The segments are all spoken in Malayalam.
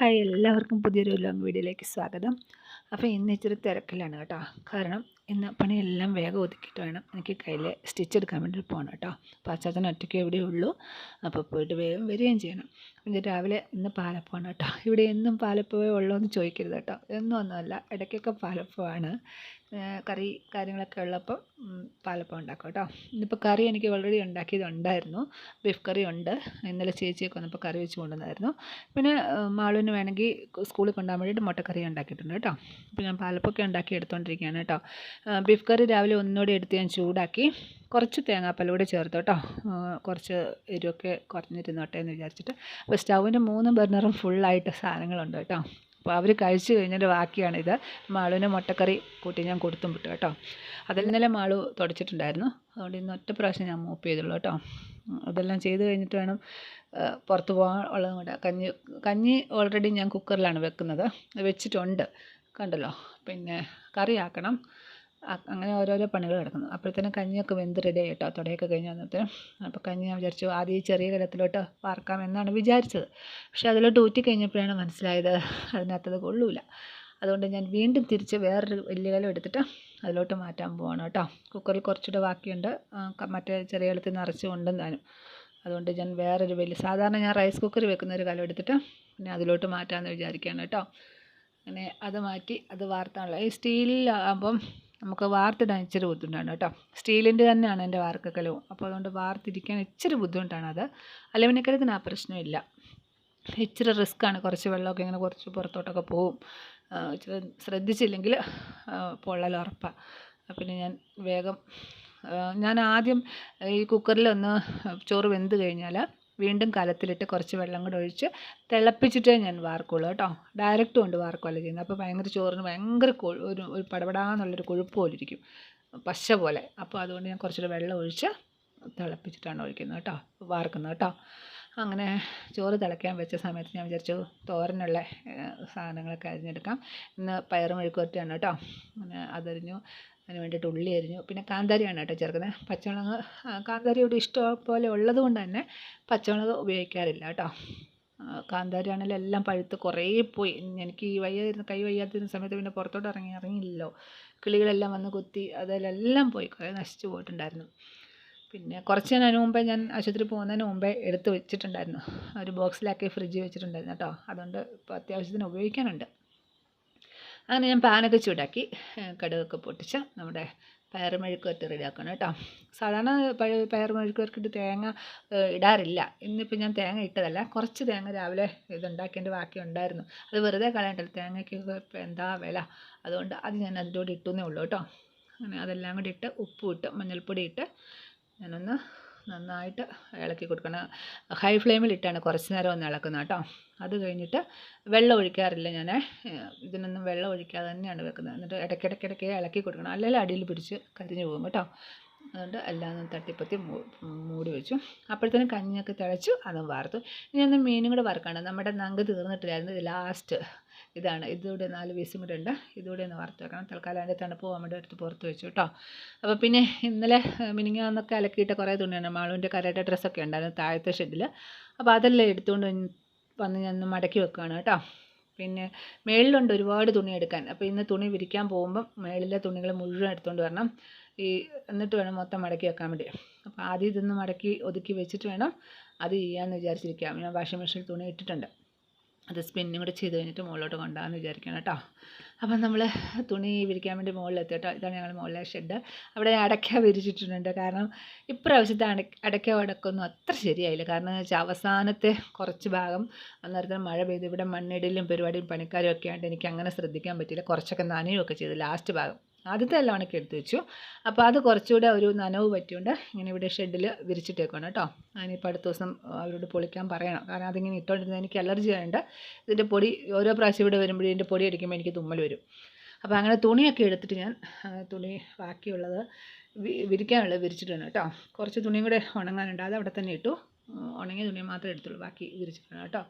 ഹായ് എല്ലാവർക്കും പുതിയൊരു ലോങ് വീഡിയോയിലേക്ക് സ്വാഗതം. അപ്പോൾ ഇന്ന് ഇച്ചിരി തിരക്കിലാണ് കേട്ടോ. കാരണം ഇന്ന് പണിയെല്ലാം വേഗം ഒതുക്കിയിട്ട് വേണം. എനിക്ക് കയ്യിൽ സ്റ്റിച്ച് എടുക്കാൻ വേണ്ടി പോകണം കേട്ടോ അപ്പോൾ അച്ചാച്ചൻ ഒറ്റയ്ക്ക് എവിടെയേ ഉള്ളൂ. അപ്പോൾ പോയിട്ട് വേഗം വരികയും ചെയ്യണം. പിന്നെ രാവിലെ ഇന്ന് പാലപ്പമാണ് കേട്ടോ ഇവിടെ എന്നും പാലപ്പവേ ഉള്ളൂ എന്ന് ചോദിക്കരുത് കേട്ടോ എന്നും ഒന്നുമല്ല ഇടയ്ക്കൊക്കെ പാലപ്പമാണ് കറി കാര്യങ്ങളൊക്കെ ഉള്ളപ്പോൾ പാലപ്പം ഉണ്ടാക്കും കേട്ടോ ഇന്നിപ്പോൾ കറി എനിക്ക് ഓൾറെഡി ഉണ്ടാക്കിയത് ഉണ്ടായിരുന്നു. ബീഫ് കറി ഉണ്ട്. ഇന്നലെ ചേച്ചിയൊക്കെ വന്നപ്പോൾ കറി വെച്ച് കൊണ്ടുവന്നായിരുന്നു. പിന്നെ മാളുവിന് വേണമെങ്കിൽ സ്കൂളിൽ കൊണ്ടുപോകാൻ വേണ്ടിയിട്ട് മുട്ടക്കറി ഉണ്ടാക്കിയിട്ടുണ്ട് കേട്ടോ അപ്പോൾ ഞാൻ പാലപ്പൊക്കെ ഉണ്ടാക്കി എടുത്തുകൊണ്ടിരിക്കുകയാണ് കേട്ടോ ബീഫ് കറി രാവിലെ ഒന്നുകൂടി എടുത്ത് ഞാൻ ചൂടാക്കി കുറച്ച് തേങ്ങാപ്പാലൂടെ ചേർത്ത് കേട്ടോ. കുറച്ച് എരിവൊക്കെ കുറഞ്ഞിരുന്നോട്ടെ എന്ന് വിചാരിച്ചിട്ട്. അപ്പോൾ സ്റ്റൗവിന്റെ മൂന്ന് ബർണറും ഫുള്ളായിട്ട് സാധനങ്ങളുണ്ട് കേട്ടോ. അപ്പോൾ അവർ കഴിച്ചു കഴിഞ്ഞതിന്റെ ബാക്കിയാണിത്. മാളുവിന് മുട്ടക്കറി കൂട്ടി ഞാൻ കൊടുത്തും വിട്ടു കേട്ടോ. അതിൽ ഇന്നലെ മാളു തുടച്ചിട്ടുണ്ടായിരുന്നു. അതുകൊണ്ട് ഇന്ന് ഒറ്റ പ്രാവശ്യം ഞാൻ മൂപ്പ് ചെയ്തുള്ളൂ കേട്ടോ. അതെല്ലാം ചെയ്ത് കഴിഞ്ഞിട്ട് വേണം പുറത്ത് പോകാൻ ഉള്ളതും കൂടെ. കഞ്ഞി കഞ്ഞി ഓൾറെഡി ഞാൻ കുക്കറിലാണ് വെക്കുന്നത്. വെച്ചിട്ടുണ്ട്. കണ്ടല്ലോ? പിന്നെ കറി ആക്കണം അങ്ങനെ ഓരോരോ പണികൾ കിടക്കുന്നു അപ്പോഴത്തേനും കഞ്ഞിയൊക്കെ വെന്ത് റെഡി ആയിട്ടോ തുടയൊക്കെ കഴിഞ്ഞ് വന്നപ്പോഴത്തേനും അപ്പോൾ കഞ്ഞി ഞാൻ വിചാരിച്ചു ആദ്യം ഈ ചെറിയ കലത്തിലോട്ട് വാർക്കാം എന്നാണ് വിചാരിച്ചത്. പക്ഷേ അതിലോട്ട് ഊറ്റി കഴിഞ്ഞപ്പോഴാണ് മനസ്സിലായത് അതിനകത്തത് കൊള്ളൂല. അതുകൊണ്ട് ഞാൻ വീണ്ടും തിരിച്ച് വേറൊരു വലിയ കലം എടുത്തിട്ട് അതിലോട്ട് മാറ്റാൻ പോവാണ് കേട്ടോ കുക്കറിൽ കുറച്ചുകൂടെ ബാക്കിയുണ്ട്. മറ്റേ ചെറിയ കലത്തിൽ നിറച്ച് കൊണ്ടുവന്നാലും അതുകൊണ്ട് ഞാൻ വേറൊരു വലിയ സാധാരണ ഞാൻ റൈസ് കുക്കർ വെക്കുന്ന ഒരു കലം എടുത്തിട്ട് പിന്നെ അതിലോട്ട് മാറ്റാമെന്ന് വിചാരിക്കുകയാണ് കേട്ടോ അങ്ങനെ അത് മാറ്റി അത് വാർത്താനുള്ള. ഈ സ്റ്റീലിലാകുമ്പം നമുക്ക് വാർത്തിടാൻ ഇച്ചിരി ബുദ്ധിമുട്ടാണ് കേട്ടോ. സ്റ്റീലിന്റെ തന്നെയാണ് എന്റെ വാർക്കക്കലവും അപ്പോൾ അതുകൊണ്ട് വാർത്തിരിക്കാൻ ഇച്ചിരി ബുദ്ധിമുട്ടാണ് അത്. അലുമിനിയക്കലത്തിന് ആ പ്രശ്നമില്ല. ഇച്ചിരി റിസ്ക്കാണ് കുറച്ച് വെള്ളമൊക്കെ ഇങ്ങനെ കുറച്ച് പുറത്തോട്ടൊക്കെ പോവും. ഇച്ചിരി ശ്രദ്ധിച്ചില്ലെങ്കിൽ പൊള്ളൽ ഉറപ്പാണ് പിന്നെ ഞാൻ വേഗം ഞാൻ ആദ്യം ഈ കുക്കറിലൊന്ന് ചോറ് വെന്ത് കഴിഞ്ഞാൽ വീണ്ടും കലത്തിലിട്ട് കുറച്ച് വെള്ളം കൂടെ ഒഴിച്ച് തിളപ്പിച്ചിട്ടേ ഞാൻ വാർക്കുള്ളൂ കേട്ടോ. ഡയറക്റ്റ് കൊണ്ട് വാർക്കുമല്ല ചെയ്യുന്നത്. അപ്പോൾ ഭയങ്കര ചോറിന് ഭയങ്കര ഒരു ഒരു പടപടാന്നുള്ളൊരു കൊഴുപ്പ് പോലെ ഇരിക്കും. പശ പോലെ. അപ്പോൾ അതുകൊണ്ട് ഞാൻ കുറച്ചുകൂടെ വെള്ളം ഒഴിച്ച് തിളപ്പിച്ചിട്ടാണ് ഒഴിക്കുന്നത് കേട്ടോ വാർക്കുന്നത് കേട്ടോ. അങ്ങനെ ചോറ് തിളയ്ക്കാൻ വെച്ച സമയത്ത് ഞാൻ വിചാരിച്ചു തോരനുള്ള സാധനങ്ങളൊക്കെ അരിഞ്ഞെടുക്കാം. ഇന്ന് പയറ് മെഴുക്കുവരട്ടിയാണ് കേട്ടോ. അങ്ങനെ അതരിഞ്ഞു. അതിന് വേണ്ടിയിട്ട് ഉള്ളി അരിഞ്ഞു. പിന്നെ കാന്താരിയാണ് കേട്ടോ ചേർക്കുന്നത്. പച്ചമുളക് കാന്താരി ഇവിടെ ഇഷ്ടം പോലെ ഉള്ളത് കൊണ്ട് തന്നെ പച്ചമുളക് ഉപയോഗിക്കാറില്ല കേട്ടോ. കാന്താരി ആണെങ്കിലും എല്ലാം പഴുത്ത് കുറേ പോയി. എനിക്ക് ഈ വയ്യാതിരുന്ന കൈ വയ്യാതിരുന്ന സമയത്ത് പിന്നെ പുറത്തോട്ട് ഇറങ്ങി ഇറങ്ങിയില്ലല്ലോ. കിളികളെല്ലാം വന്ന് കുത്തി അതിലെല്ലാം പോയി. കുറേ നശിച്ചു പോയിട്ടുണ്ടായിരുന്നു. പിന്നെ കുറച്ച് ഞാൻ അതിന് മുമ്പേ ഞാൻ ആശുപത്രി പോകുന്നതിന് മുമ്പേ എടുത്ത് വെച്ചിട്ടുണ്ടായിരുന്നു. ഒരു ബോക്സിലാക്കി ഫ്രിഡ്ജിൽ വെച്ചിട്ടുണ്ടായിരുന്നു കേട്ടോ. അതുകൊണ്ട് ഇപ്പോൾ അത്യാവശ്യത്തിന് ഉപയോഗിക്കാനുണ്ട്. അങ്ങനെ ഞാൻ പാനൊക്കെ ചൂടാക്കി കടുകൊക്കെ പൊട്ടിച്ച് നമ്മുടെ പയർ മെഴുക്കുവരട്ടി റെഡിയാക്കണം കേട്ടോ. സാധാരണ പയർ മെഴുക്കുവരട്ടിട്ട് തേങ്ങ ഇടാറില്ല. ഇന്നിപ്പോൾ ഞാൻ തേങ്ങ ഇട്ടതല്ല കുറച്ച് തേങ്ങ രാവിലെ ഇതുണ്ടാക്കേണ്ട ബാക്കി ഉണ്ടായിരുന്നു. അത് വെറുതെ കളയണ്ടല്ലോ തേങ്ങയ്ക്ക് എന്താ വില? അതുകൊണ്ട് അത് ഞാൻ അതിന്റെ കൂടെ ഇട്ടുന്നേ ഉള്ളൂ കേട്ടോ. അങ്ങനെ അതെല്ലാം കൂടി ഇട്ട് ഉപ്പും ഇട്ട് മഞ്ഞൾപ്പൊടി ഇട്ട് ഞാനൊന്ന് നന്നായിട്ട് ഇളക്കി കൊടുക്കണം. ഹൈ ഫ്ലെയിമിലിട്ടാണ് കുറച്ച് നേരം ഒന്ന് ഇളക്കുന്നത് കേട്ടോ. അത് കഴിഞ്ഞിട്ട് വെള്ളം ഒഴിക്കാറില്ല ഞാൻ. ഇതിനൊന്നും വെള്ളം ഒഴിക്കാതെ തന്നെയാണ് വെക്കുന്നത്. എന്നിട്ട് ഇടയ്ക്കിടയ്ക്കിടയ്ക്ക് ഇളക്കി കൊടുക്കണം. അല്ലെങ്കിൽ അടിയിൽ പിടിച്ച് കരിഞ്ഞു പോകും കേട്ടോ. അതുകൊണ്ട് എല്ലാം തട്ടിപ്പത്തി മൂടി വെച്ചു. അപ്പോഴത്തേനും കഞ്ഞിയൊക്കെ തിളച്ചു അതും വാർത്തു. ഇനി ഒന്ന് മീനും കൂടെ വറുക്കണം നമ്മുടെ നങ്ക് തീർന്നിട്ടില്ലായിരുന്നു. ഇത് ലാസ്റ്റ് ഇതാണ്. ഇതിലൂടെ നാല് പീസും കൂടെ ഉണ്ട് ഒന്ന് വറുത്ത് വെക്കണം. തൽക്കാലം അതിന്റെ തണുപ്പ് പോകാൻ വേണ്ടി എടുത്ത് പുറത്ത് വെച്ചു കേട്ടോ. അപ്പോൾ പിന്നെ ഇന്നലെ മിനിങ്ങാന്നൊക്കെ അലക്കിയിട്ട് കുറേ തുണിയാണ് മാളുവിന്റെ കരയുടെ ഡ്രസ്സൊക്കെ ഉണ്ടായിരുന്നു താഴത്തെ ഷെഡിൽ അപ്പോൾ അതെല്ലാം എടുത്തുകൊണ്ട് വന്ന് ഞാൻ മടക്കി വെക്കുകയാണ് കേട്ടോ. പിന്നെ മേളിലുണ്ട് ഒരുപാട് തുണി എടുക്കാൻ. അപ്പോൾ ഇന്ന് തുണി വിരിക്കാൻ പോകുമ്പം മേളിലെ തുണികൾ മുഴുവൻ എടുത്തുകൊണ്ട് വരണം. ഈ എന്നിട്ട് വേണം മൊത്തം മടക്കി വെക്കാൻ വേണ്ടി. അപ്പോൾ ആദ്യം ഇതൊന്ന് മടക്കി ഒതുക്കി വെച്ചിട്ട് വേണം അത് ചെയ്യാമെന്ന് വിചാരിച്ചിരിക്കാം ഞാൻ വാഷിംഗ് മെഷീനിൽ തുണി ഇട്ടിട്ടുണ്ട്. അത് സ്പിന്നും കൂടെ ചെയ്ത് കഴിഞ്ഞിട്ട് മുകളിലോട്ട് കൊണ്ടുപോകാമെന്ന് വിചാരിക്കണം കേട്ടോ. അപ്പം നമ്മൾ തുണി വിരിക്കാൻ വേണ്ടി മുകളിലെത്തി കേട്ടോ. ഇതാണ് ഞങ്ങൾ മുകളിലെ ഷെഡ് അവിടെ അടയ്ക്ക വിരിച്ചിട്ടുണ്ട്. കാരണം ഇപ്രാവശ്യത്തെ അട അടയ്ക്ക അടക്കൊന്നും അത്ര ശരിയായില്ല. കാരണം എന്ന് വെച്ചാൽ അവസാനത്തെ കുറച്ച് ഭാഗം അന്നേരത്തിന് മഴ പെയ്ത് ഇവിടെ മണ്ണിടലും പരിപാടിയും പണിക്കാരും ഒക്കെ ആയിട്ട് എനിക്ക് അങ്ങനെ ശ്രദ്ധിക്കാൻ പറ്റിയില്ല. കുറച്ചൊക്കെ നനയുമൊക്കെ ചെയ്തു. ലാസ്റ്റ് ഭാഗം. ആദ്യത്തെ എല്ലാം ഉണക്കി എടുത്ത് വെച്ചു. അപ്പോൾ അത് കുറച്ചുകൂടെ ഒരു നനവ് പറ്റിയുണ്ട് ഇങ്ങനെ ഇവിടെ ഷെഡിൽ വിരിച്ചിട്ടേക്കാണ് കേട്ടോ. അതിനിപ്പോൾ അടുത്ത ദിവസം അവരോട് പൊളിക്കാൻ പറയണം. കാരണം അതിങ്ങനെ ഇട്ടുകൊണ്ടിരുന്നത് എനിക്ക് അലർജി ആയതുകൊണ്ട് ഇതിന്റെ പൊടി ഓരോ പ്രാവശ്യം ഇവിടെ വരുമ്പോഴും ഇതിന്റെ പൊടി അടിക്കുമ്പോൾ എനിക്ക് തുമ്മൽ വരും. അപ്പോൾ അങ്ങനെ തുണിയൊക്കെ എടുത്തിട്ട് ഞാൻ തുണി ബാക്കിയുള്ളത് വിരിക്കാനുള്ളത് വിരിച്ചിട്ടുണ്ട് കേട്ടോ. കുറച്ച് തുണിയും കൂടെ ഉണങ്ങാനുണ്ട്. അത് അവിടെ തന്നെ ഇട്ടു. ഉണങ്ങിയ തുണി മാത്രമേ എടുത്തുള്ളൂ. ബാക്കി വിരിച്ചിട്ടുണ്ട് കേട്ടോ.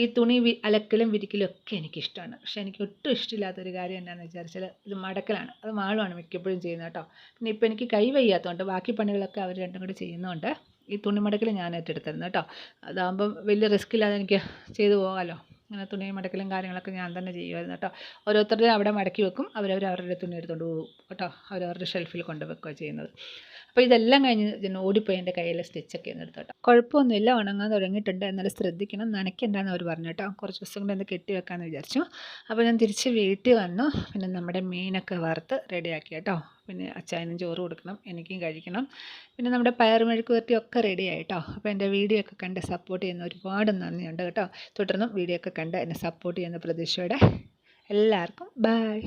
ഈ തുണി അലക്കലും വിരിക്കലും ഒക്കെ എനിക്കിഷ്ടമാണ്. പക്ഷെ എനിക്ക് ഒട്ടും ഇഷ്ടമില്ലാത്തൊരു കാര്യം എന്താണെന്ന് വിചാരിച്ചാൽ ഇത് മടക്കലാണ്. അത് മാളുമാണ് മിക്കപ്പോഴും ചെയ്യുന്നത് കേട്ടോ. പിന്നെ ഇപ്പോൾ എനിക്ക് കൈ വയ്യാത്തതുകൊണ്ട് ബാക്കി പണികളൊക്കെ അവർ രണ്ടും കൂടി ചെയ്യുന്നതുകൊണ്ട് ഈ തുണി മടക്കൽ ഞാൻ ഏറ്റെടുത്തിരുന്നു കേട്ടോ. അതാകുമ്പം വലിയ റിസ്ക് ഇല്ലാതെ എനിക്ക് ചെയ്തു പോകാമല്ലോ അങ്ങനെ തുണി മടക്കലും കാര്യങ്ങളൊക്കെ ഞാൻ തന്നെ ചെയ്യുമായിരുന്നു കേട്ടോ. ഓരോരുത്തരുടെയും അവിടെ മടക്കി വെക്കും. അവരവർ അവരുടെ തുണി എടുത്തുകൊണ്ട് പോകും കേട്ടോ. അവരവരുടെ ഷെൽഫിൽ കൊണ്ട് വെക്കുകയാണ് ചെയ്യുന്നത്. അപ്പോൾ ഇതെല്ലാം കഴിഞ്ഞ് ഓടിപ്പോയി എന്റെ കയ്യിലെ സ്റ്റിച്ചൊക്കെ ഒന്ന് എടുത്തു കേട്ടോ. കുഴപ്പമൊന്നുമില്ല ഉണങ്ങാൻ തുടങ്ങിയിട്ടുണ്ട്. എന്നാലും ശ്രദ്ധിക്കണം. നനയ്ക്കണ്ടെന്ന് അവർ പറഞ്ഞു കേട്ടോ. കുറച്ച് ദിവസം കൊണ്ട് ഒന്ന് കെട്ടി വെക്കാമെന്ന് വിചാരിച്ചു. അപ്പോൾ ഞാൻ തിരിച്ച് വീട്ടിൽ വന്നു. പിന്നെ നമ്മുടെ മീനൊക്കെ വറുത്ത് റെഡിയാക്കി കേട്ടോ. പിന്നെ അച്ചായനും ചോറ് കൊടുക്കണം എനിക്കും കഴിക്കണം. പിന്നെ നമ്മുടെ പയർ മെഴുക്ക് വരട്ടി ഒക്കെ റെഡി ആയിട്ടോ. അപ്പോൾ എന്റെ വീഡിയോ ഒക്കെ കണ്ട് സപ്പോർട്ട് ചെയ്യുന്ന ഒരുപാട് നന്ദിയുണ്ട് കേട്ടോ. തുടർന്നും വീഡിയോ ഒക്കെ കണ്ട് എന്നെ സപ്പോർട്ട് ചെയ്യുന്ന പ്രതീക്ഷയോടെ എല്ലാവർക്കും ബായ്